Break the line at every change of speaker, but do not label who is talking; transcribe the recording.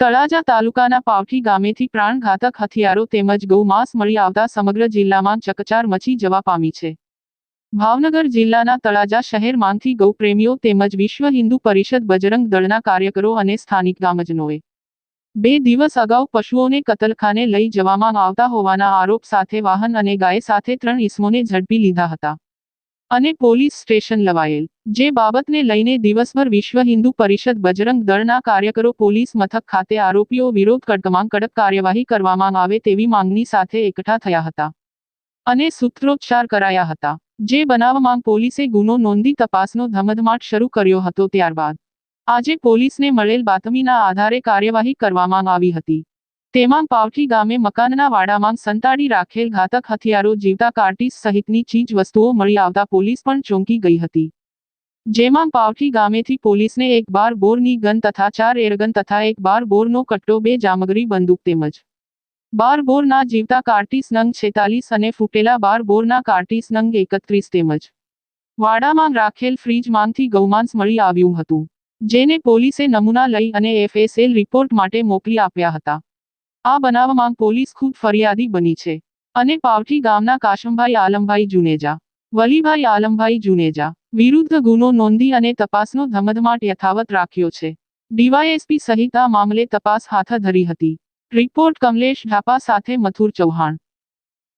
તળાજા તાલુકાના પાવઠી ગામેથી પ્રાણઘાતક હથિયારો તેમજ ગૌમાંસ મળી આવતા સમગ્ર જિલ્લામાં ચકચાર મચી જવા પામી છે. ભાવનગર જિલ્લાના તળાજા શહેરમાંથી ગૌપ્રેમીઓ તેમજ વિશ્વ હિન્દુ પરિષદ બજરંગ દળના કાર્યકરો અને સ્થાનિક ગામજનોએ બે દિવસ અગાઉ પશુઓને કતલખાને લઈ જવામાં આવતા હોવાના આરોપ સાથે વાહન અને ગાય સાથે ત્રણ ઈસમોને ઝડપી લીધા હતા. અને પોલીસ સ્ટેશન લવાયેલ, જે બાબતને લઈને દિવસભર વિશ્વ હિન્દુ પરિષદ બજરંગ દળના કાર્યકરો પોલીસ મથક ખાતે આરોપીઓ વિરોધ કડકમાં કડક કાર્યવાહી કરવામાં આવે તેવી માંગણી સાથે એકઠા થયા હતા. અને સૂત્રોચ્ચાર કરાયા હતા, જે બનાવમાં પોલીસે ગુનો નોંધી તપાસનો ધમધમાટ શરૂ કર્યો હતો ત્યારબાદ. આજે પોલીસને મળેલ બાતમીના આધારે કાર્યવાહી કરવામાં આવી હતી. તેમાં પાવઠી ગામે મકાનના વાડામાં સંતાડી રાખેલ ઘાતક હથિયારો જીવતા કાર્ટીસ સહિતની ચીજ વસ્તુઓ મળી આવતા પોલીસ પણ ચોંકી ગઈ હતી. જેમાં પાવઠી ગામેથી પોલીસને એક બાર બોરની ગન તથા ચાર એરગન તથા એક બાર બોરનો કટ્ટો, બે જામગરી, બંદૂક તેમજ બાર બોરના જીવતા કાર્ટીસ નંગ છેતાલીસ અને ફૂટેલા બાર બોરના કાર્ટીસ નંગ એકત્રીસ તેમજ વાડામાં રાખેલ ફ્રીજમાંથી ગૌમાંસ મળી આવ્યું હતું, જેને પોલીસે નમૂના લઈ અને એફએસએલ રિપોર્ટ માટે મોકલી આપ્યા હતા. આ બનાવમાં પોલીસ ખુદ ફરિયાદી બની છે અને પાવઠી ગામના કાશમભાઈ આલમભાઈ જુનેજા, વલીભાઈ આલમભાઈ જુનેજા વિરુદ્ધ ગુનો નોંધી અને તપાસનો ધમધમાટ યથાવત રાખ્યો છે. ડીવાયએસપી સહિત આ મામલે તપાસ હાથ ધરી હતી. રિપોર્ટ કમલેશ ઢાપા સાથે મથુર ચૌહાણ.